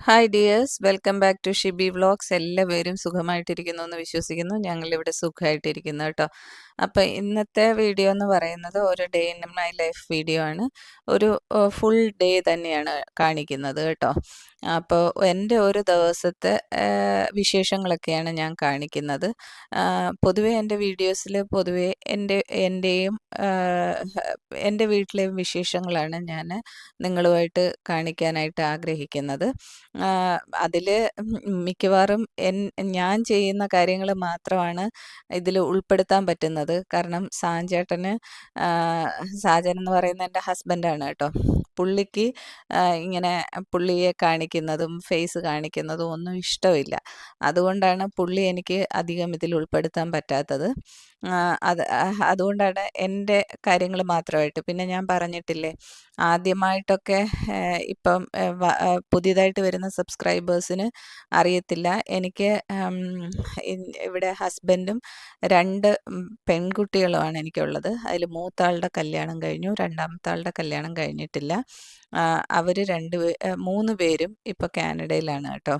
Hi dears welcome back to Shibi vlogs എല്ലാവരും സുഖമായിട്ടിരിക്കുന്നു എന്ന് വിശ്വസിക്കുന്നു. ഞങ്ങളിവിടെ സുഖമായിട്ടിരിക്കുന്നു കേട്ടോ. അപ്പോൾ ഇന്നത്തെ വീഡിയോ എന്ന് പറയുന്നത് ഒരു day in my life video ആണ്. ഒരു ഫുൾ ഡേ തന്നെയാണ് കാണിക്കുന്നത് കേട്ടോ. അപ്പോൾ എന്റെ ഒരു ദിവസത്തെ വിശേഷങ്ങളൊക്കെയാണ് ഞാൻ കാണിക്കുന്നത്. പൊതുവേ എന്റെ വീഡിയോസിൽ പൊതുവേ എന്റെ എന്റെയും എന്റെ വീട്ടിലെയും വിശേഷങ്ങളാണ് ഞാൻ നിങ്ങളുമായിട്ട് കാണിക്കാനായിട്ട് ആഗ്രഹിക്കുന്നത്. അതിൽ മിക്കവാറും എൻ ഞാൻ ചെയ്യുന്ന കാര്യങ്ങൾ മാത്രമാണ് ഇതിൽ ഉൾപ്പെടുത്താൻ പറ്റുന്നത്. കാരണം സാഞ്ചേട്ടന് സാജൻ എന്ന് പറയുന്ന എന്റെ ഹസ്ബൻഡാണ് കേട്ടോ. പുള്ളിക്ക് ഇങ്ങനെ പുള്ളിയെ കാണിക്കുന്നതും ഫേസ് കാണിക്കുന്നതും ഒന്നും ഇഷ്ടമില്ല. അതുകൊണ്ടാണ് പുള്ളി എനിക്ക് അധികം ഇതിൽ ഉൾപ്പെടുത്താൻ പറ്റാത്തത്. അത് അതുകൊണ്ടാണ് എന്റെ കാര്യങ്ങൾ മാത്രമായിട്ട്. പിന്നെ ഞാൻ പറഞ്ഞിട്ടില്ലേ ആദ്യമായിട്ടൊക്കെ ഇപ്പം പുതിയതായിട്ട് വരുന്ന സബ്സ്ക്രൈബേഴ്സിന് അറിയത്തില്ല. എനിക്ക് ഇവിടെ ഹസ്ബൻഡും രണ്ട് പെൺകുട്ടികളുമാണ് എനിക്കുള്ളത്. അതിൽ മൂത്താളുടെ കല്യാണം കഴിഞ്ഞു രണ്ടാമത്തെ ആളുടെ കല്യാണം കഴിഞ്ഞിട്ടില്ല. അവർ രണ്ട് മൂന്ന് പേരും ഇപ്പോൾ കാനഡയിലാണ് കേട്ടോ.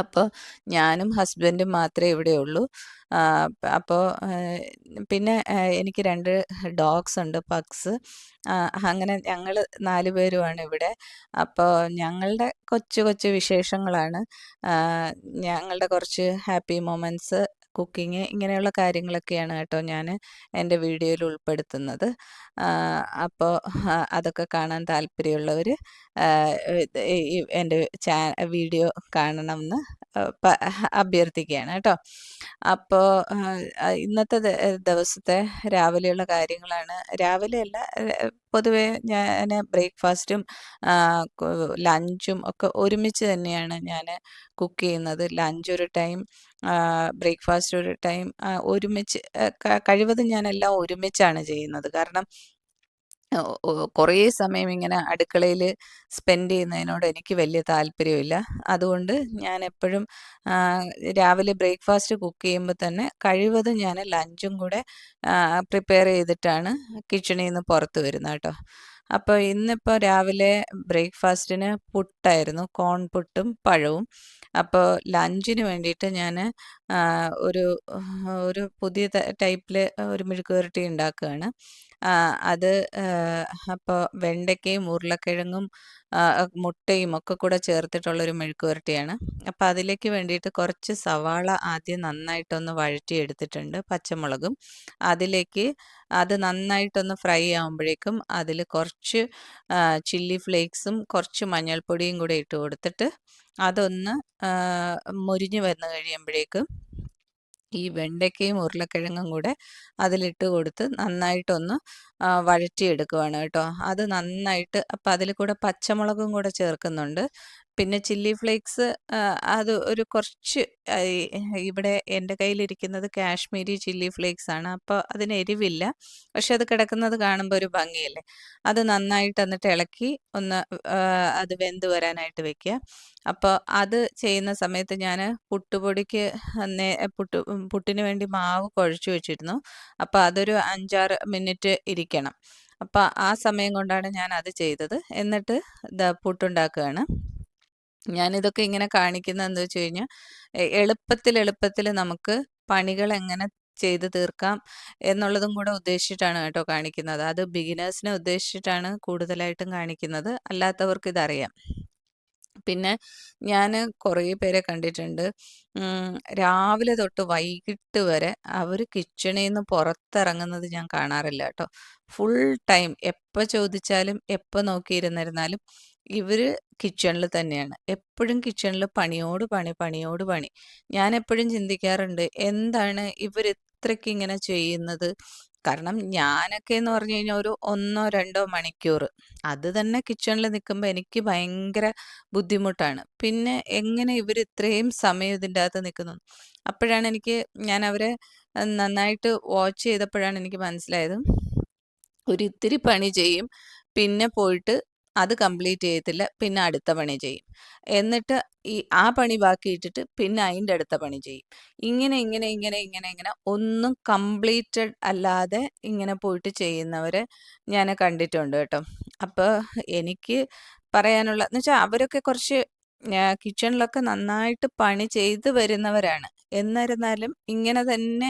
അപ്പോൾ ഞാനും ഹസ്ബൻഡും മാത്രമേ ഇവിടെ ഉള്ളൂ അപ്പോൾ പിന്നെ എനിക്ക് രണ്ട് ഡോഗ്സ് ഉണ്ട് പക്സ് അങ്ങനെ ഞങ്ങൾ നാല് പേരുമാണ് ഇവിടെ. അപ്പോൾ ഞങ്ങളുടെ കൊച്ചു കൊച്ചു വിശേഷങ്ങളാണ്. ഞങ്ങളുടെ കുറച്ച് ഹാപ്പി മൊമെന്റ്സ് കുക്കിങ് ഇങ്ങനെയുള്ള കാര്യങ്ങളൊക്കെയാണ് കേട്ടോ ഞാൻ എന്റെ വീഡിയോയിൽ ഉൾപ്പെടുത്തുന്നത്. അപ്പോൾ അതൊക്കെ കാണാൻ താല്പര്യമുള്ളവർ എന്റെ ചാ വീഡിയോ കാണണമെന്ന് അഭ്യർത്ഥിക്കുകയാണ് കേട്ടോ. അപ്പോ ഇന്നത്തെ ദിവസത്തെ രാവിലെയുള്ള കാര്യങ്ങളാണ്. രാവിലെയല്ല പൊതുവേ ഞാൻ ബ്രേക്ക്ഫാസ്റ്റും ലഞ്ചും ഒക്കെ ഒരുമിച്ച് തന്നെയാണ് ഞാൻ കുക്ക് ചെയ്യുന്നത്. ലഞ്ച് ഒരു ടൈം ബ്രേക്ക്ഫാസ്റ്റ് ഒരു ടൈം ഒരുമിച്ച് കഴിവതും എല്ലാം ഒരുമിച്ചാണ് ചെയ്യുന്നത്. കാരണം കുറേ സമയം ഇങ്ങനെ അടുക്കളയിൽ സ്പെൻഡ് ചെയ്യുന്നതിനോട് എനിക്ക് വലിയ താല്പര്യമില്ല. അതുകൊണ്ട് ഞാൻ എപ്പോഴും രാവിലെ ബ്രേക്ക്ഫാസ്റ്റ് കുക്ക് ചെയ്യുമ്പോൾ തന്നെ കഴിവതും ഞാൻ ലഞ്ചും കൂടെ പ്രിപ്പയർ ചെയ്തിട്ടാണ് കിച്ചണിൽ നിന്ന് പുറത്ത് വരുന്നത് കേട്ടോ. അപ്പോൾ ഇന്നിപ്പോൾ രാവിലെ ബ്രേക്ക്ഫാസ്റ്റിന് പുട്ടായിരുന്നു. കോൺ പുട്ടും പഴവും. അപ്പോൾ ലഞ്ചിന് വേണ്ടിയിട്ട് ഞാൻ ഒരു ഒരു പുതിയ ടൈപ്പിൽ ഒരു മെഴുക്ക് പുരട്ടി ഉണ്ടാക്കുകയാണ് അത് അപ്പോൾ വെണ്ടയ്ക്കയും ഉരുളക്കിഴങ്ങും മുട്ടയും ഒക്കെ കൂടെ ചേർത്തിട്ടുള്ളൊരു മെഴുക്ക് പുരട്ടിയാണ് അപ്പോൾ അതിലേക്ക് വേണ്ടിയിട്ട് കുറച്ച് സവാള ആദ്യം നന്നായിട്ടൊന്ന് വഴറ്റിയെടുത്തിട്ടുണ്ട് പച്ചമുളകും. അതിലേക്ക് അത് നന്നായിട്ടൊന്ന് ഫ്രൈ ആകുമ്പോഴേക്കും അതിൽ കുറച്ച് ചില്ലി ഫ്ലേക്സും കുറച്ച് മഞ്ഞൾപ്പൊടിയും കൂടെ ഇട്ട് കൊടുത്തിട്ട് അതൊന്ന് മുരിഞ്ഞ് വന്ന് കഴിയുമ്പോഴേക്കും ഈ വെണ്ടയ്ക്കയും ഉരുളക്കിഴങ്ങും കൂടെ അതിലിട്ട് കൊടുത്ത് നന്നായിട്ടൊന്ന് വഴറ്റിയെടുക്കുവാണ് കേട്ടോ. അത് നന്നായിട്ട് അപ്പം അതിൽ കൂടെ പച്ചമുളകും കൂടെ ചേർക്കുന്നുണ്ട്. പിന്നെ ചില്ലി ഫ്ലേക്സ് അത് ഒരു കുറച്ച് ഇവിടെ എന്റെ കയ്യിലിരിക്കുന്നത് കാശ്മീരി ചില്ലി ഫ്ലേക്സ് ആണ്. അപ്പോൾ അതിന് എരിവില്ല. പക്ഷെ അത് കിടക്കുന്നത് കാണുമ്പോൾ ഒരു ഭംഗിയല്ലേ? അത് നന്നായിട്ട് എന്നിട്ട് ഇളക്കി ഒന്ന് അത് വെന്ത് വരാനായിട്ട് വെക്കുക. അപ്പോൾ അത് ചെയ്യുന്ന സമയത്ത് ഞാൻ പുട്ടുപൊടിക്ക് പുട്ട് പുട്ടിന് വേണ്ടി മാവ് കുഴച്ച് വെച്ചിരുന്നു. അപ്പോൾ അതൊരു അഞ്ചാറ് മിനിറ്റ് ഇരിക്കണം. അപ്പോൾ ആ സമയം കൊണ്ടാണ് ഞാൻ അത് ചെയ്തത്. എന്നിട്ട് പുട്ടുണ്ടാക്കുകയാണ്. ഞാനിതൊക്കെ ഇങ്ങനെ കാണിക്കുന്നത് എന്താ വെച്ച് കഴിഞ്ഞാൽ എളുപ്പത്തിൽ എളുപ്പത്തിൽ നമുക്ക് പണികൾ എങ്ങനെ ചെയ്ത് തീർക്കാം എന്നുള്ളതും കൂടെ ഉദ്ദേശിച്ചിട്ടാണ് കേട്ടോ കാണിക്കുന്നത്. അത് ബിഗിനേഴ്സിനെ ഉദ്ദേശിച്ചിട്ടാണ് കൂടുതലായിട്ടും കാണിക്കുന്നത്. അല്ലാത്തവർക്ക് ഇതറിയാം. പിന്നെ ഞാൻ കുറേ പേരെ കണ്ടിട്ടുണ്ട്. രാവിലെ തൊട്ട് വൈകിട്ട് വരെ അവർ കിച്ചണിൽ നിന്ന് പുറത്തിറങ്ങുന്നത് ഞാൻ കാണാറില്ല കേട്ടോ. ഫുൾ ടൈം എപ്പോൾ ചോദിച്ചാലും എപ്പോൾ നോക്കിയിരുന്നിരുന്നാലും ഇവർ കിച്ചണിൽ തന്നെയാണ്. എപ്പോഴും കിച്ചണിൽ പണിയോട് പണി പണിയോട് പണി. ഞാൻ എപ്പോഴും ചിന്തിക്കാറുണ്ട് എന്താണ് ഇവർ ഇത്രയ്ക്ക് ഇങ്ങനെ ചെയ്യുന്നത്? കാരണം ഞാനൊക്കെ എന്ന് പറഞ്ഞു കഴിഞ്ഞാൽ ഒരു ഒന്നോ രണ്ടോ മണിക്കൂർ അത് തന്നെ കിച്ചണിൽ നിൽക്കുമ്പോൾ എനിക്ക് ഭയങ്കര ബുദ്ധിമുട്ടാണ്. പിന്നെ എങ്ങനെ ഇവർ ഇത്രയും സമയം ഇതിന്റെ അകത്ത് നിൽക്കുന്നു അപ്പോഴാണ് എനിക്ക് ഞാൻ അവരെ നന്നായിട്ട് വാച്ച് ചെയ്തപ്പോഴാണ് എനിക്ക് മനസ്സിലായത്. ഒരിത്തിരി പണി ചെയ്യും പിന്നെ പോയിട്ട് അത് കംപ്ലീറ്റ് ചെയ്യത്തില്ല പിന്നെ അടുത്ത പണി ചെയ്യും. എന്നിട്ട് ഈ ആ പണി ബാക്കിയിട്ടിട്ട് പിന്നെ അതിന്റെ അടുത്ത പണി ചെയ്യും. ഇങ്ങനെ ഇങ്ങനെ ഇങ്ങനെ ഇങ്ങനെ ഇങ്ങനെ ഒന്നും കംപ്ലീറ്റഡ് അല്ലാതെ ഇങ്ങനെ പോയിട്ട് ചെയ്യുന്നവരെ ഞാൻ കണ്ടിട്ടുണ്ട് കേട്ടോ. അപ്പോൾ എനിക്ക് പറയാനുള്ള എന്ന് വെച്ചാൽ അവരൊക്കെ കുറച്ച് കിച്ചണിലൊക്കെ നന്നായിട്ട് പണി ചെയ്തു വരുന്നവരാണ്. എന്നിരുന്നാലും ഇങ്ങനെ തന്നെ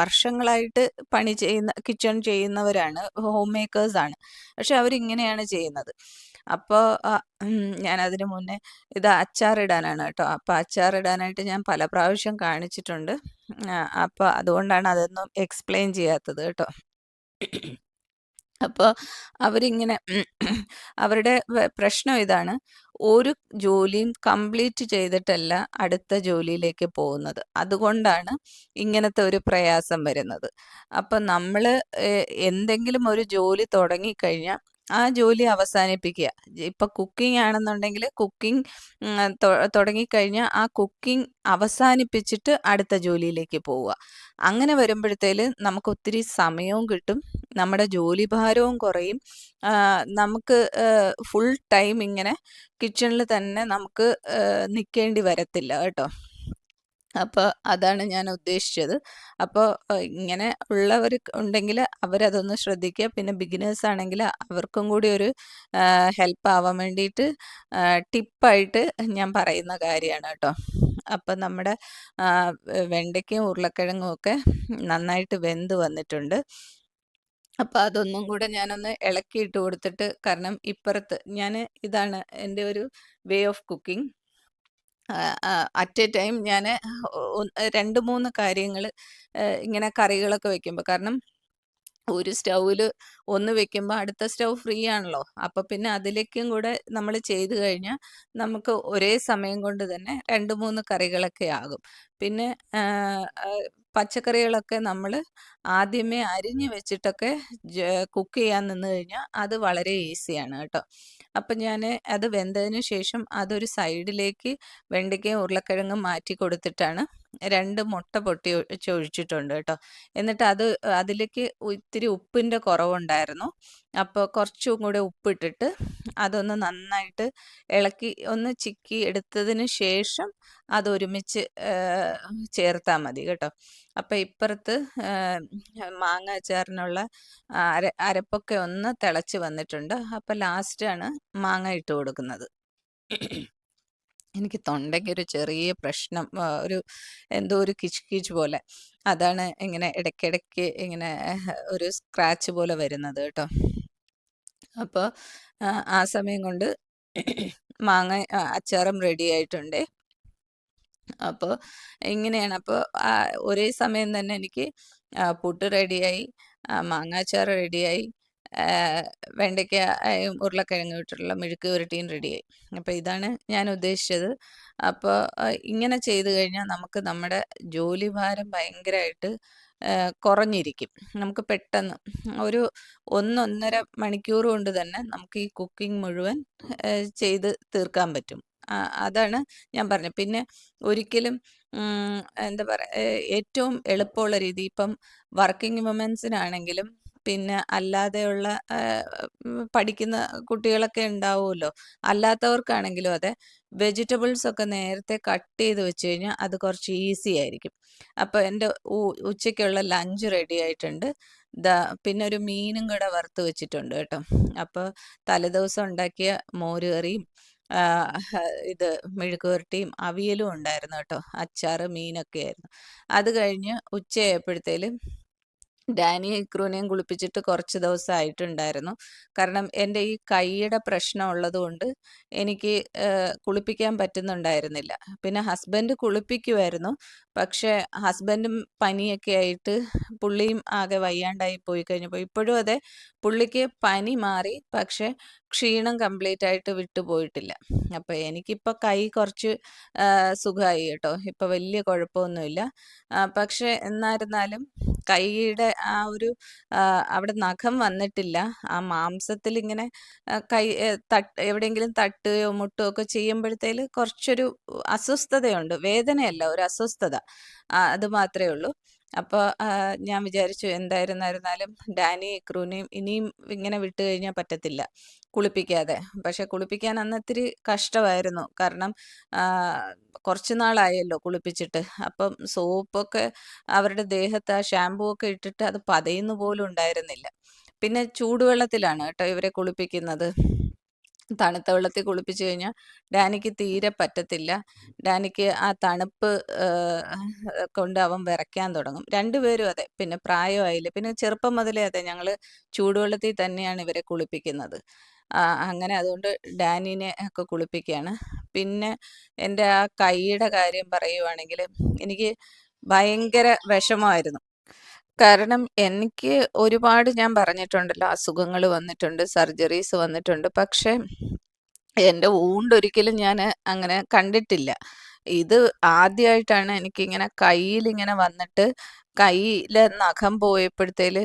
വർഷങ്ങളായിട്ട് പണി ചെയ്യുന്ന കിച്ചൺ ചെയ്യുന്നവരാണ്. ഹോം മേക്കേഴ്സ് ആണ്. പക്ഷെ അവരിങ്ങനെയാണ് ചെയ്യുന്നത്. അപ്പോൾ ഞാൻ അതിന് മുന്നേ ഇത് അച്ചാറിടാനാണ് കേട്ടോ. അപ്പോൾ അച്ചാറിടാനായിട്ട് ഞാൻ പല പ്രാവശ്യം കാണിച്ചിട്ടുണ്ട്. അപ്പോൾ അതുകൊണ്ടാണ് അതൊന്നും എക്സ്പ്ലെയിൻ ചെയ്യാത്തത് കേട്ടോ. അപ്പോൾ അവരിങ്ങനെ അവരുടെ പ്രശ്നം ഇതാണ്. ഒരു ജോലിയും കംപ്ലീറ്റ് ചെയ്തിട്ടല്ല അടുത്ത ജോലിയിലേക്ക് പോകുന്നത്. അതുകൊണ്ടാണ് ഇങ്ങനത്തെ ഒരു പ്രയാസം വരുന്നത്. അപ്പം നമ്മൾ എന്തെങ്കിലും ഒരു ജോലി തുടങ്ങിക്കഴിഞ്ഞാൽ ആ ജോലി അവസാനിപ്പിക്കുക. ഇപ്പൊ കുക്കിംഗ് ആണെന്നുണ്ടെങ്കിൽ കുക്കിംഗ് തുടങ്ങിക്കഴിഞ്ഞാൽ ആ കുക്കിംഗ് അവസാനിപ്പിച്ചിട്ട് അടുത്ത ജോലിയിലേക്ക് പോവുക. അങ്ങനെ വരുമ്പോഴത്തേൽ നമുക്ക് ഒത്തിരി സമയവും കിട്ടും. നമ്മുടെ ജോലി ഭാരവും കുറയും. നമുക്ക് ഫുൾ ടൈം ഇങ്ങനെ കിച്ചണിൽ തന്നെ നമുക്ക് നിൽക്കേണ്ടി വരത്തില്ല കേട്ടോ. അപ്പോൾ അതാണ് ഞാൻ ഉദ്ദേശിച്ചത്. അപ്പോൾ ഇങ്ങനെ ഉള്ളവർ ഉണ്ടെങ്കിൽ അവരതൊന്ന് ശ്രദ്ധിക്കുക. പിന്നെ ബിഗിനേഴ്സ് ആണെങ്കിൽ അവർക്കും കൂടി ഒരു ഹെൽപ്പ് ആവാൻ വേണ്ടിയിട്ട് ടിപ്പായിട്ട് ഞാൻ പറയുന്ന കാര്യമാണ് കേട്ടോ. അപ്പം നമ്മുടെ വെണ്ടയ്ക്കയും ഉരുളക്കിഴങ്ങും ഒക്കെ നന്നായിട്ട് വെന്ത് വന്നിട്ടുണ്ട്. അപ്പം അതൊന്നും കൂടെ ഞാനൊന്ന് ഇളക്കിയിട്ട് കൊടുത്തിട്ട് കാരണം ഇപ്പുറത്ത് ഞാൻ ഇതാണ് എന്റെ ഒരു way of cooking. At a time ഞാൻ രണ്ട് മൂന്ന് കാര്യങ്ങൾ ഇങ്ങനെ കറികളൊക്കെ വെക്കുമ്പോൾ കാരണം ഒരു സ്റ്റൗവിൽ ഒന്ന് വെക്കുമ്പോൾ അടുത്ത സ്റ്റൗ ഫ്രീ ആണല്ലോ. അപ്പോൾ പിന്നെ അതിലേക്കും കൂടെ നമ്മൾ ചെയ്ത് കഴിഞ്ഞാൽ നമുക്ക് ഒരേ സമയം കൊണ്ട് തന്നെ രണ്ട് മൂന്ന് കറികളൊക്കെ ആകും. പിന്നെ പച്ചക്കറികളൊക്കെ നമ്മൾ ആദ്യമേ അരിഞ്ഞ് വെച്ചിട്ടൊക്കെ കുക്ക് ചെയ്യാൻ നിന്ന് കഴിഞ്ഞാൽ അത് വളരെ ഈസിയാണ് കേട്ടോ. അപ്പം ഞാൻ അത് വെന്തതിന് ശേഷം അതൊരു സൈഡിലേക്ക് വെണ്ടയ്ക്കയും ഉരുളക്കിഴങ്ങും മാറ്റി കൊടുത്തിട്ടാണ് രണ്ട് മുട്ട പൊട്ടി ഒഴിച്ചിട്ടുണ്ട് കേട്ടോ എന്നിട്ട് അത് അതിലേക്ക് ഇത്തിരി ഉപ്പിന്റെ കുറവുണ്ടായിരുന്നു. അപ്പോൾ കുറച്ചും കൂടെ ഉപ്പിട്ടിട്ട് അതൊന്ന് നന്നായിട്ട് ഇളക്കി ഒന്ന് ചിക്കി എടുത്തതിന് ശേഷം അതൊരുമിച്ച് ചേർത്താൽ മതി കേട്ടോ. അപ്പം ഇപ്പുറത്ത് മാങ്ങ അച്ചാറിനുള്ള അര അരപ്പൊക്കെ ഒന്ന് തിളച്ച് വന്നിട്ടുണ്ട്. അപ്പം ലാസ്റ്റാണ് മാങ്ങ ഇട്ട് കൊടുക്കുന്നത്. എനിക്ക് തൊണ്ടയ്ക്ക് ഒരു ചെറിയ പ്രശ്നം ഒരു എന്തോ ഒരു കിച്ച് കിച്ച് പോലെ. അതാണ് ഇങ്ങനെ ഇടയ്ക്കിടയ്ക്ക് ഇങ്ങനെ ഒരു സ്ക്രാച്ച് പോലെ വരുന്നത് കേട്ടോ. അപ്പോൾ ആ സമയം കൊണ്ട് മാങ്ങ അച്ചാറും റെഡി ആയിട്ടുണ്ട്. അപ്പോൾ ഇങ്ങനെയാണ്. അപ്പോൾ ഒരേ സമയം തന്നെ എനിക്ക് പുട്ട് റെഡിയായി മാങ്ങാച്ചാറ് റെഡിയായി വെണ്ടയ്ക്ക ഉരുളക്കിഴങ്ങ് ഇട്ടിട്ടുള്ള മെഴുക്ക് പുരട്ടിയും റെഡിയായി. അപ്പോൾ ഇതാണ് ഞാൻ ഉദ്ദേശിച്ചത്. അപ്പോൾ ഇങ്ങനെ ചെയ്തു കഴിഞ്ഞാൽ നമുക്ക് നമ്മുടെ ജോലി ഭാരം ഭയങ്കരമായിട്ട് കുറഞ്ഞിരിക്കും. നമുക്ക് പെട്ടെന്ന് ഒരു ഒന്നൊന്നര മണിക്കൂർ കൊണ്ട് തന്നെ നമുക്ക് ഈ കുക്കിംഗ് മുഴുവൻ ചെയ്ത് തീർക്കാൻ പറ്റും. അതാണ് ഞാൻ പറഞ്ഞത്. പിന്നെ ഒരിക്കലും എന്താ പറയുക ഏറ്റവും എളുപ്പമുള്ള രീതി ഇപ്പം വർക്കിംഗ് വുമൻസിനാണെങ്കിലും പിന്നെ അല്ലാതെയുള്ള പഠിക്കുന്ന കുട്ടികളൊക്കെ ഉണ്ടാവുമല്ലോ. അല്ലാത്തവർക്കാണെങ്കിലും അതെ വെജിറ്റബിൾസ് ഒക്കെ നേരത്തെ കട്ട് ചെയ്ത് വെച്ച് കഴിഞ്ഞാൽ അത് കുറച്ച് ഈസി ആയിരിക്കും. അപ്പോൾ എന്റെ ഉച്ചയ്ക്കുള്ള ലഞ്ച് റെഡി ആയിട്ടുണ്ട്. ദാ പിന്നെ ഒരു മീനും കൂടെ വറുത്ത് വെച്ചിട്ടുണ്ട് കേട്ടോ. അപ്പോൾ തലേദിവസം ഉണ്ടാക്കിയ മോര് കറിയും ഇത് മെഴുക്കുവരട്ടിയും അവിയലും ഉണ്ടായിരുന്നു കേട്ടോ. അച്ചാറ് മീനൊക്കെ ആയിരുന്നു. അത് കഴിഞ്ഞ് ഉച്ചയായപ്പോഴത്തേലും ഡാനിയെ ഇക്രൂനെയും കുളിപ്പിച്ചിട്ട് കുറച്ച് ദിവസം ആയിട്ടുണ്ടായിരുന്നു കാരണം എന്റെ ഈ കൈയുടെ പ്രശ്നം ഉള്ളതുകൊണ്ട് എനിക്ക് കുളിപ്പിക്കാൻ പറ്റുന്നുണ്ടായിരുന്നില്ല. പിന്നെ ഹസ്ബൻഡ് കുളിപ്പിക്കുമായിരുന്നു പക്ഷേ ഹസ്ബൻഡും പനിയൊക്കെ ആയിട്ട് പുള്ളിയും ആകെ വയ്യാണ്ടായി പോയി കഴിഞ്ഞപ്പോൾ ഇപ്പോഴും അതെ പുള്ളിക്ക് പനി മാറി. പക്ഷേ ക്ഷീണം കംപ്ലീറ്റ് ആയിട്ട് വിട്ടുപോയിട്ടില്ല അപ്പോൾ എനിക്കിപ്പോൾ കൈ കുറച്ച് സുഖമായി കേട്ടോ. ഇപ്പോൾ വലിയ കുഴപ്പമൊന്നുമില്ല പക്ഷെ എന്നായിരുന്നാലും കൈയുടെ ആ ഒരു അവിടെ നഖം വന്നിട്ടില്ല. ആ മാംസത്തിൽ ഇങ്ങനെ കൈ തട്ട് എവിടെയെങ്കിലും തട്ടുകയോ മുട്ടുകയോ ഒക്കെ ചെയ്യുമ്പോഴത്തേൽ കുറച്ചൊരു അസ്വസ്ഥതയുണ്ട്. വേദനയല്ല ഒരു അസ്വസ്ഥത. അത് മാത്രമേ ഉള്ളൂ. അപ്പോൾ ഞാൻ വിചാരിച്ചു എന്തായിരുന്നായിരുന്നാലും ഡാനി ക്രൂനെയും ഇനിയും ഇങ്ങനെ വിട്ട് കഴിഞ്ഞാൽ പറ്റത്തില്ല. കുളിപ്പിക്കാതെ. പക്ഷെ കുളിപ്പിക്കാൻ അന്ന് ഇത്തിരി കഷ്ടമായിരുന്നു. കാരണം കുറച്ച് നാളായല്ലോ കുളിപ്പിച്ചിട്ട്. അപ്പം സോപ്പൊക്കെ അവരുടെ ദേഹത്ത് ആ ഷാമ്പൂ ഒക്കെ ഇട്ടിട്ട് അത് പതയുന്നു പോലും ഉണ്ടായിരുന്നില്ല. പിന്നെ ചൂടുവെള്ളത്തിലാണ് കേട്ടോ ഇവരെ കുളിപ്പിക്കുന്നത്. തണുത്ത വെള്ളത്തിൽ കുളിപ്പിച്ച് കഴിഞ്ഞാൽ ഡാനിക്ക് തീരെ പറ്റത്തില്ല. ഡാനിക്ക് ആ തണുപ്പ് കൊണ്ട് അവൻ വിറയ്ക്കാൻ തുടങ്ങും. രണ്ടുപേരും അതെ. പിന്നെ പ്രായമായില്ല. പിന്നെ ചെറുപ്പം മുതലേ അതെ ഞങ്ങൾ ചൂടുവെള്ളത്തിൽ തന്നെയാണ് ഇവരെ കുളിപ്പിക്കുന്നത്. അങ്ങനെ അതുകൊണ്ട് ഡാനിനെ ഒക്കെ കുളിപ്പിക്കുകയാണ്. പിന്നെ എന്റെ ആ കൈയുടെ കാര്യം പറയുവാണെങ്കിൽ എനിക്ക് ഭയങ്കര വിഷമമായിരുന്നു. കാരണം എനിക്ക് ഒരുപാട് ഞാൻ പറഞ്ഞിട്ടുണ്ടല്ലോ അസുഖങ്ങൾ വന്നിട്ടുണ്ട് സർജറീസ് വന്നിട്ടുണ്ട്. പക്ഷേ എന്റെ ഊണ്ട് ഒരിക്കലും ഞാൻ അങ്ങനെ കണ്ടിട്ടില്ല. ഇത് ആദ്യമായിട്ടാണ് എനിക്കിങ്ങനെ കയ്യിലിങ്ങനെ വന്നിട്ട് കയ്യിലെ നഖം പോയപ്പോഴത്തേൽ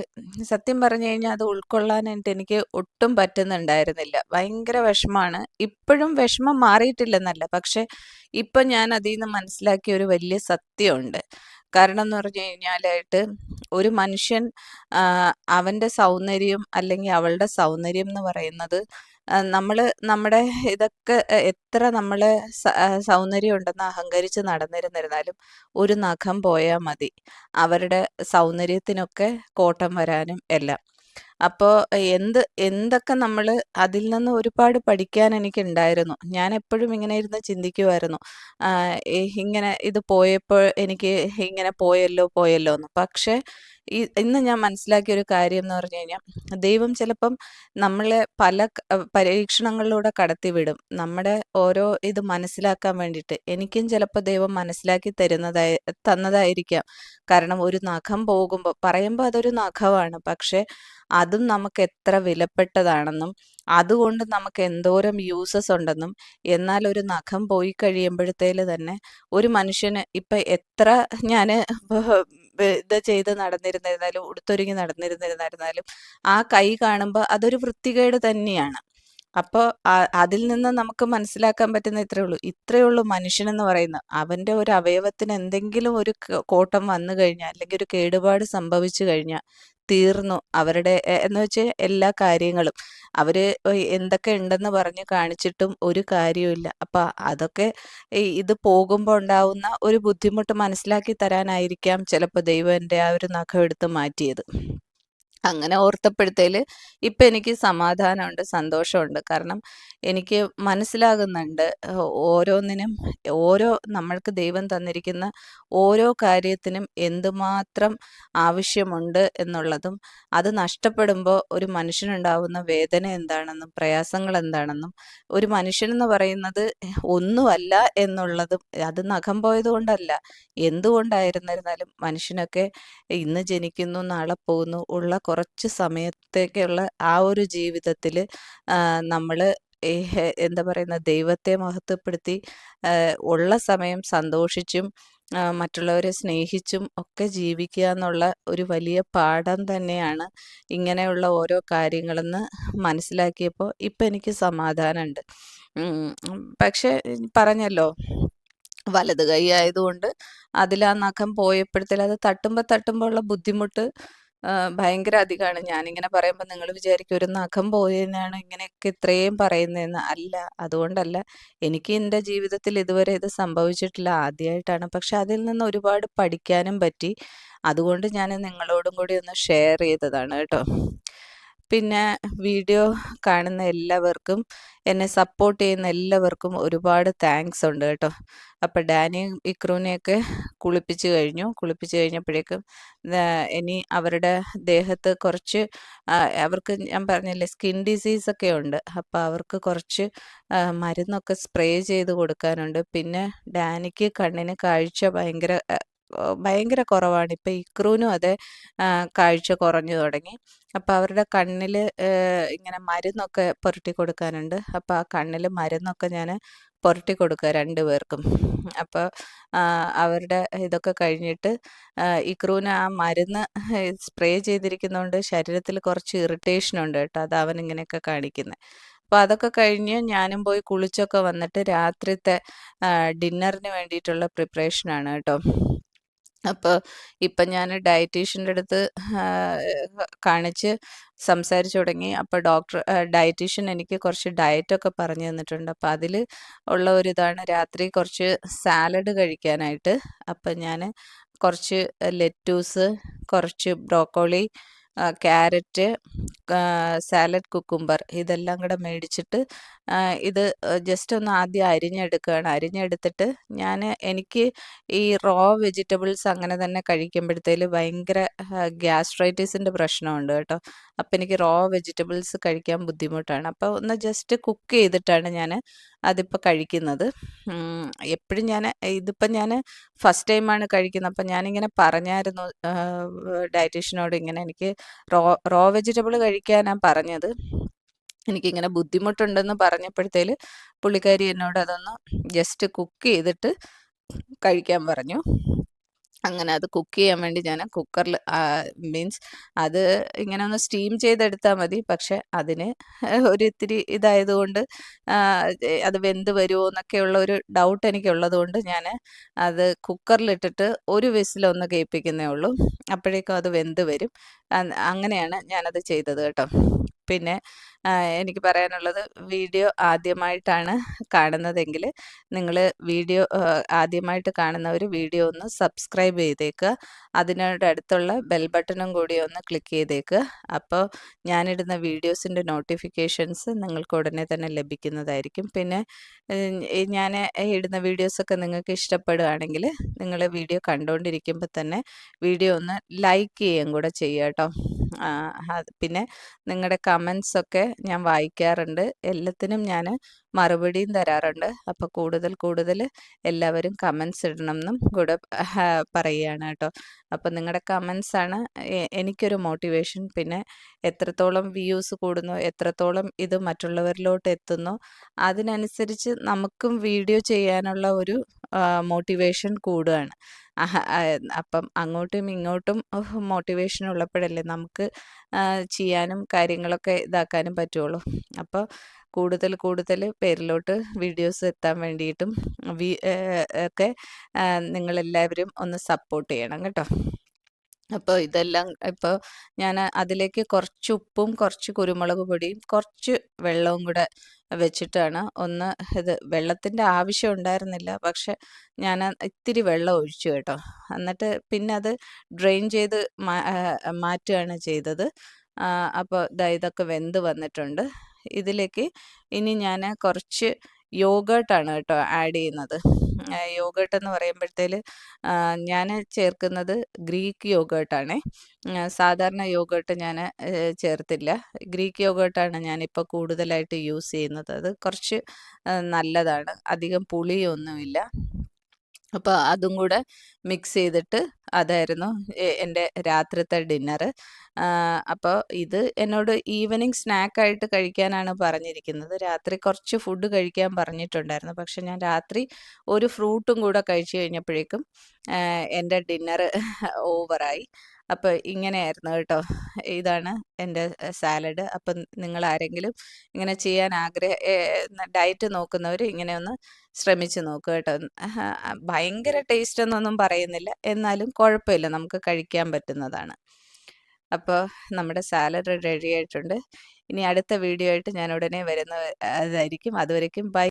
സത്യം പറഞ്ഞു കഴിഞ്ഞാൽ അത് ഉൾക്കൊള്ളാനായിട്ട് എനിക്ക് ഒട്ടും പറ്റുന്നുണ്ടായിരുന്നില്ല. ഭയങ്കര വിഷമാണ് ഇപ്പോഴും വിഷമം മാറിയിട്ടില്ലെന്നല്ല. പക്ഷെ ഇപ്പം ഞാൻ അതിൽ നിന്ന് മനസ്സിലാക്കിയ ഒരു വലിയ സത്യമുണ്ട്. കാരണം എന്ന് പറഞ്ഞു കഴിഞ്ഞാലായിട്ട് ഒരു മനുഷ്യൻ അവന്റെ സൗന്ദര്യം അല്ലെങ്കിൽ അവളുടെ സൗന്ദര്യം എന്ന് പറയുന്നത് നമ്മൾ നമ്മുടെ ഇതൊക്കെ എത്ര നമ്മൾ സൗന്ദര്യം ഉണ്ടെന്ന് അഹങ്കരിച്ച് നടന്നിരുന്നിരുന്നാലും ഒരു നഖം പോയാൽ മതി. അവരുടെ സൗന്ദര്യത്തിനൊക്കെ കോട്ടം വരാനും എല്ലാം. അപ്പോൾ എന്ത് എന്തൊക്കെ നമ്മൾ അതിൽ നിന്ന് ഒരുപാട് പഠിക്കാൻ എനിക്കുണ്ടായിരുന്നു. ഞാൻ എപ്പോഴും ഇങ്ങനെ ഇരുന്ന് ചിന്തിക്കുമായിരുന്നു ഇങ്ങനെ ഇത് പോയപ്പോൾ എനിക്ക് ഇങ്ങനെ പോയല്ലോ പോയല്ലോ എന്ന്. പക്ഷേ ഇന്ന് ഞാൻ മനസ്സിലാക്കിയ ഒരു കാര്യം എന്ന് പറഞ്ഞു കഴിഞ്ഞാൽ ദൈവം ചിലപ്പം നമ്മളെ പല പരീക്ഷണങ്ങളിലൂടെ കടത്തിവിടും. നമ്മുടെ ഓരോ ഇത് മനസ്സിലാക്കാൻ വേണ്ടിയിട്ട്. എനിക്കും ചിലപ്പോൾ ദൈവം മനസ്സിലാക്കി തരുന്നതായി തന്നതായിരിക്കാം. കാരണം ഒരു നഖം പോകുമ്പോൾ പറയുമ്പോൾ അതൊരു നഖമാണ്. പക്ഷേ അതും നമുക്ക് എത്ര വിലപ്പെട്ടതാണെന്നും അതുകൊണ്ട് നമുക്ക് എന്തോരം യൂസസ് ഉണ്ടെന്നും എന്നാൽ ഒരു നഖം പോയി കഴിയുമ്പോഴത്തേൽ തന്നെ ഒരു മനുഷ്യന് ഇപ്പം എത്ര ഞാൻ ഇത് ചെയ്ത് നടന്നിരുന്നിരുന്നാലും ഉടുത്തൊരുങ്ങി നടന്നിരുന്നിരുന്നിരുന്നാലും ആ കൈ കാണുമ്പോൾ അതൊരു വൃത്തികേട് തന്നെയാണ്. അപ്പോൾ അതിൽ നിന്ന് നമുക്ക് മനസ്സിലാക്കാൻ പറ്റുന്ന ഇത്രയേ ഉള്ളൂ. ഇത്രയേ ഉള്ളൂ മനുഷ്യനെന്ന് പറയുന്നത്. അവന്റെ ഒരു അവയവത്തിന് എന്തെങ്കിലും ഒരു കോട്ടം വന്നു കഴിഞ്ഞാൽ അല്ലെങ്കിൽ ഒരു കേടുപാട് സംഭവിച്ചു കഴിഞ്ഞാൽ തീർന്നു. അവരുടെ എന്ന് വെച്ചാൽ എല്ലാ കാര്യങ്ങളും. അവർ എന്തൊക്കെ ഉണ്ടെന്ന് പറഞ്ഞ് കാണിച്ചിട്ടും ഒരു കാര്യവുമില്ല അപ്പം അതൊക്കെ ഇത് പോകുമ്പോൾ ഉണ്ടാവുന്ന ഒരു ബുദ്ധിമുട്ട് മനസ്സിലാക്കി തരാനായിരിക്കാം ചിലപ്പോൾ ദൈവം എന്റെ ആ ഒരു നഖം എടുത്ത് മാറ്റിയത്. അങ്ങനെ ഓർത്തപ്പെടുത്തേൽ ഇപ്പം എനിക്ക് സമാധാനമുണ്ട് സന്തോഷമുണ്ട്. കാരണം എനിക്ക് മനസ്സിലാകുന്നുണ്ട് ഓരോന്നിനും ഓരോ നമ്മൾക്ക് ദൈവം തന്നിരിക്കുന്ന ഓരോ കാര്യത്തിനും എന്തുമാത്രം ആവശ്യമുണ്ട് എന്നുള്ളതും അത് നഷ്ടപ്പെടുമ്പോൾ ഒരു മനുഷ്യനുണ്ടാവുന്ന വേദന എന്താണെന്നും പ്രയാസങ്ങൾ എന്താണെന്നും ഒരു മനുഷ്യനെന്ന് പറയുന്നത് ഒന്നുമല്ല എന്നുള്ളതും അത് നഖം പോയതുകൊണ്ടല്ല. എന്തുകൊണ്ടായിരുന്നിരുന്നാലും മനുഷ്യനൊക്കെ ഇന്ന് ജനിക്കുന്നു നാളെ പോകുന്നു ഉള്ള കുറച്ച് സമയത്തേക്കുള്ള ആ ഒരു ജീവിതത്തിൽ നമ്മൾ എന്താ പറയുന്ന ദൈവത്തെ മഹത്വപ്പെടുത്തി ഉള്ള സമയം സന്തോഷിച്ചും മറ്റുള്ളവരെ സ്നേഹിച്ചും ഒക്കെ ജീവിക്കുക എന്നുള്ള ഒരു വലിയ പാഠം തന്നെയാണ് ഇങ്ങനെയുള്ള ഓരോ കാര്യങ്ങളെന്ന് മനസ്സിലാക്കിയപ്പോൾ ഇപ്പം എനിക്ക് സമാധാനമുണ്ട് പക്ഷെ പറഞ്ഞല്ലോ വലത് കൈ ആയതുകൊണ്ട് അതിൽ ആ നഖം പോയപ്പോഴത്തേൽ അത് തട്ടുമ്പോൾ തട്ടുമ്പോൾ ഉള്ള ബുദ്ധിമുട്ട് ഭയങ്കര അധികമാണ് ഞാനിങ്ങനെ പറയുമ്പോൾ നിങ്ങൾ വിചാരിക്കും ഒരു നഖം പോയതിനാണ് ഇങ്ങനെയൊക്കെ ഇത്രയും പറയുന്നതെന്ന് അല്ല അതുകൊണ്ടല്ല. എനിക്ക് എന്റെ ജീവിതത്തിൽ ഇതുവരെ ഇത് സംഭവിച്ചിട്ടില്ല ആദ്യമായിട്ടാണ് പക്ഷെ അതിൽ നിന്ന് ഒരുപാട് പഠിക്കാനും പറ്റി. അതുകൊണ്ട് ഞാൻ നിങ്ങളോടും കൂടി ഒന്ന് ഷെയർ ചെയ്തതാണ് കേട്ടോ. പിന്നെ വീഡിയോ കാണുന്ന എല്ലാവർക്കും എന്നെ സപ്പോർട്ട് ചെയ്യുന്ന എല്ലാവർക്കും ഒരുപാട് താങ്ക്സ് ഉണ്ട് കേട്ടോ. അപ്പോൾ ഡാനിയും ഇക്രൂനെയൊക്കെ കുളിപ്പിച്ച് കഴിഞ്ഞു. കുളിപ്പിച്ച് കഴിഞ്ഞപ്പോഴേക്കും ഇനി അവരുടെ ദേഹത്ത് കുറച്ച് അവർക്ക് ഞാൻ പറഞ്ഞില്ലേ സ്കിൻ ഡിസീസ് ഒക്കെ ഉണ്ട്. അപ്പോൾ അവർക്ക് കുറച്ച് മരുന്നൊക്കെ സ്പ്രേ ചെയ്ത് കൊടുക്കാനുണ്ട്. പിന്നെ ഡാനിക്ക് കണ്ണിന് കാഴ്ച ഭയങ്കര ഭയങ്കര കുറവാണ്. ഇപ്പം ഇക്രൂനും അതെ കാഴ്ച കുറഞ്ഞു തുടങ്ങി. അപ്പം അവരുടെ കണ്ണിൽ ഇങ്ങനെ മരുന്നൊക്കെ പുരട്ടി കൊടുക്കാനുണ്ട്. അപ്പം ആ കണ്ണിൽ മരുന്നൊക്കെ ഞാൻ പുരട്ടി കൊടുക്കുക രണ്ടു പേർക്കും. അപ്പോൾ അവരുടെ ഇതൊക്കെ കഴിഞ്ഞിട്ട് ഇക്രൂന് ആ മരുന്ന് സ്പ്രേ ചെയ്തിരിക്കുന്നതുകൊണ്ട് ശരീരത്തിൽ കുറച്ച് ഇറിറ്റേഷൻ ഉണ്ട് കേട്ടോ. അത് അവൻ ഇങ്ങനെയൊക്കെ കാണിക്കുന്നത് അപ്പോൾ അതൊക്കെ കഴിഞ്ഞ് ഞാനും പോയി കുളിച്ചൊക്കെ വന്നിട്ട് രാത്രിത്തെ ഡിന്നറിന് വേണ്ടിയിട്ടുള്ള പ്രിപ്പറേഷനാണ് കേട്ടോ. അപ്പോൾ ഇപ്പം ഞാൻ ഡയറ്റീഷ്യന്റെ അടുത്ത് കാണിച്ച് സംസാരിച്ചു തുടങ്ങി. അപ്പോൾ ഡോക്ടർ ഡയറ്റീഷ്യൻ എനിക്ക് കുറച്ച് ഡയറ്റൊക്കെ പറഞ്ഞു തന്നിട്ടുണ്ട്. അപ്പോൾ അതിൽ ഉള്ള ഒരു ഇതാണ് രാത്രി കുറച്ച് സാലഡ് കഴിക്കാനായിട്ട്. അപ്പം ഞാൻ കുറച്ച് ലെറ്റൂസ് കുറച്ച് ബ്രോക്കോളി ക്യാരറ്റ് സാലഡ് കുക്കുംബർ ഇതെല്ലാം കൂടെ മേടിച്ചിട്ട് ഇത് ജസ്റ്റ് ഒന്ന് ആദ്യം അരിഞ്ഞെടുക്കുകയാണ്. അരിഞ്ഞെടുത്തിട്ട് ഞാൻ എനിക്ക് ഈ റോ വെജിറ്റബിൾസ് അങ്ങനെ തന്നെ കഴിക്കുമ്പോഴത്തേൽ ഭയങ്കര ഗ്യാസ്ട്രൈറ്റിസിന്റെ പ്രശ്നമുണ്ട് കേട്ടോ. അപ്പം എനിക്ക് റോ വെജിറ്റബിൾസ് കഴിക്കാൻ ബുദ്ധിമുട്ടാണ്. അപ്പോൾ ഒന്ന് ജസ്റ്റ് കുക്ക് ചെയ്തിട്ടാണ് ഞാൻ അതിപ്പോൾ കഴിക്കുന്നത്. എപ്പോഴും ഞാൻ ഇതിപ്പോൾ ഞാൻ ഫസ്റ്റ് ടൈമാണ് കഴിക്കുന്നത്. അപ്പം ഞാനിങ്ങനെ പറഞ്ഞായിരുന്നു ഡയറ്റീഷ്യനോട് ഇങ്ങനെ എനിക്ക് റോ റോ വെജിറ്റബിൾ കഴിക്കാനാണ് പറഞ്ഞത്. എനിക്കിങ്ങനെ ബുദ്ധിമുട്ടുണ്ടെന്ന് പറഞ്ഞപ്പോഴത്തേൽ പുള്ളിക്കാരി എന്നോട് അതൊന്ന് ജസ്റ്റ് കുക്ക് ചെയ്തിട്ട് കഴിക്കാൻ പറഞ്ഞു. അങ്ങനെ അത് കുക്ക് ചെയ്യാൻ വേണ്ടി ഞാൻ കുക്കറിൽ മീൻസ് അത് ഇങ്ങനെ ഒന്ന് സ്റ്റീം ചെയ്തെടുത്താൽ മതി. പക്ഷെ അതിന് ഒരു ഇത്തിരി ഇതായതുകൊണ്ട് അത് വെന്ത് വരുമോ എന്നൊക്കെയുള്ള ഒരു ഡൗട്ട് എനിക്കുള്ളത് കൊണ്ട് ഞാൻ അത് കുക്കറിലിട്ടിട്ട് ഒരു വിസിലൊന്ന് കേൾപ്പിക്കുന്നേ ഉള്ളൂ. അപ്പോഴേക്കും അത് വെന്ത് വരും. അങ്ങനെയാണ് ഞാനത് ചെയ്തത് കേട്ടോ. പിന്നെ എനിക്ക് പറയാനുള്ളത് വീഡിയോ ആദ്യമായിട്ടാണ് കാണുന്നതെങ്കിൽ നിങ്ങൾ വീഡിയോ ആദ്യമായിട്ട് കാണുന്നവർ വീഡിയോ ഒന്ന് സബ്സ്ക്രൈബ് ചെയ്തേക്കുക. അതിനോട് അടുത്തുള്ള ബെൽ ബട്ടണും കൂടി ഒന്ന് ക്ലിക്ക് ചെയ്തേക്കുക. അപ്പോൾ ഞാനിടുന്ന വീഡിയോസിന്റെ നോട്ടിഫിക്കേഷൻസ് നിങ്ങൾക്ക് ഉടനെ തന്നെ ലഭിക്കുന്നതായിരിക്കും. പിന്നെ ഞാൻ ഇടുന്ന വീഡിയോസൊക്കെ നിങ്ങൾക്ക് ഇഷ്ടപ്പെടുകയാണെങ്കിൽ നിങ്ങൾ വീഡിയോ കണ്ടുകൊണ്ടിരിക്കുമ്പോൾ തന്നെ വീഡിയോ ഒന്ന് ലൈക്ക് ചെയ്യുകയും കൂടെ ചെയ്യുക കേട്ടോ. പിന്നെ നിങ്ങളുടെ കമൻസ് ഒക്കെ ഞാൻ വായിക്കാറുണ്ട്. എല്ലാത്തിനും ഞാൻ മറുപടിയും തരാറുണ്ട്. അപ്പോൾ കൂടുതൽ കൂടുതൽ എല്ലാവരും കമൻസ് ഇടണം എന്നും കൂടെ പറയുകയാണ് കേട്ടോ. അപ്പോൾ നിങ്ങളുടെ കമൻസ് ആണ് എനിക്കൊരു മോട്ടിവേഷൻ പിന്നെ എത്രത്തോളം വ്യൂസ് കൂടുന്നു എത്രത്തോളം ഇത് മറ്റുള്ളവരിലോട്ട് എത്തുന്നു അതിനനുസരിച്ച് നമുക്കും വീഡിയോ ചെയ്യാനുള്ള ഒരു മോട്ടിവേഷൻ കൂടുകയാണ് അപ്പം അങ്ങോട്ടും ഇങ്ങോട്ടും മോട്ടിവേഷൻ ഉള്ളപ്പോഴല്ലേ നമുക്ക് ചെയ്യാനും കാര്യങ്ങളൊക്കെ ഇതാക്കാനും പറ്റുള്ളൂ. അപ്പോൾ കൂടുതൽ കൂടുതൽ പേരിലോട്ട് വീഡിയോസ് എത്താൻ വേണ്ടിയിട്ടും ഒക്കെ നിങ്ങളെല്ലാവരും ഒന്ന് സപ്പോർട്ട് ചെയ്യണം കേട്ടോ. അപ്പോൾ ഇതെല്ലാം ഇപ്പോൾ ഞാൻ അതിലേക്ക് കുറച്ച് ഉപ്പും കുറച്ച് കുരുമുളക് പൊടിയും കുറച്ച് വെള്ളവും കൂടെ വെച്ചിട്ടാണ് ഒന്ന് ഇത് വെള്ളത്തിന്റെ ആവശ്യം ഉണ്ടായിരുന്നില്ല. പക്ഷെ ഞാൻ ഇത്തിരി വെള്ളം ഒഴിച്ചു കേട്ടോ. എന്നിട്ട് പിന്നെ അത് ഡ്രെയിൻ ചെയ്ത് മാറ്റുകയാണ് ചെയ്തത്. അപ്പോൾ ഇതാ ഇതൊക്കെ വെന്ത് വന്നിട്ടുണ്ട്. ഇതിലേക്ക് ഇനി ഞാൻ കുറച്ച് യോഗേട്ടാണ് കേട്ടോ ആഡ് ചെയ്യുന്നത്. യോഗേർട്ട് എന്ന് പറയുമ്പോഴത്തേൽ ഞാൻ ചേർക്കുന്നത് ഗ്രീക്ക് യോഗേർട്ടാണേ സാധാരണ യോഗേർട്ട് ഞാൻ ചേർത്തില്ല. ഗ്രീക്ക് യോഗേർട്ടാണ് ഞാനിപ്പോൾ കൂടുതലായിട്ട് യൂസ് ചെയ്യുന്നത്. അത് കുറച്ച് നല്ലതാണ്. അധികം പുളിയൊന്നുമില്ല. അപ്പോൾ അതും കൂടെ മിക്സ് ചെയ്തിട്ട് അതായിരുന്നു എന്റെ രാത്രിത്തെ ഡിന്നർ അപ്പോൾ ഇത് എന്നോട് ഈവനിങ് സ്നാക്കായിട്ട് കഴിക്കാനാണ് പറഞ്ഞിരിക്കുന്നത്. രാത്രി കുറച്ച് ഫുഡ് കഴിക്കാൻ പറഞ്ഞിട്ടുണ്ടായിരുന്നു. പക്ഷെ ഞാൻ രാത്രി ഒരു ഫ്രൂട്ടും കൂടെ കഴിച്ചു കഴിഞ്ഞപ്പോഴേക്കും എന്റെ ഡിന്നർ ഓവറായി. അപ്പോൾ ഇങ്ങനെയായിരുന്നു കേട്ടോ. ഇതാണ് എന്റെ സാലഡ്. അപ്പം നിങ്ങൾ ആരെങ്കിലും ഇങ്ങനെ ചെയ്യാൻ ആഗ്രഹ ഡയറ്റ് നോക്കുന്നവർ ഇങ്ങനെ ഒന്ന് ശ്രമിച്ച് നോക്കുക കേട്ടോ. ഭയങ്കര ടേസ്റ്റ് എന്നൊന്നും പറയുന്നില്ല. എന്നാലും കുഴപ്പമില്ല. നമുക്ക് കഴിക്കാൻ പറ്റുന്നതാണ്. അപ്പോൾ നമ്മുടെ സാലഡ് റെഡി ആയിട്ടുണ്ട്. ഇനി അടുത്ത വീഡിയോ ആയിട്ട് ഞാൻ ഉടനെ വരുന്ന അതായിരിക്കും. അതുവരേക്കും ബൈ.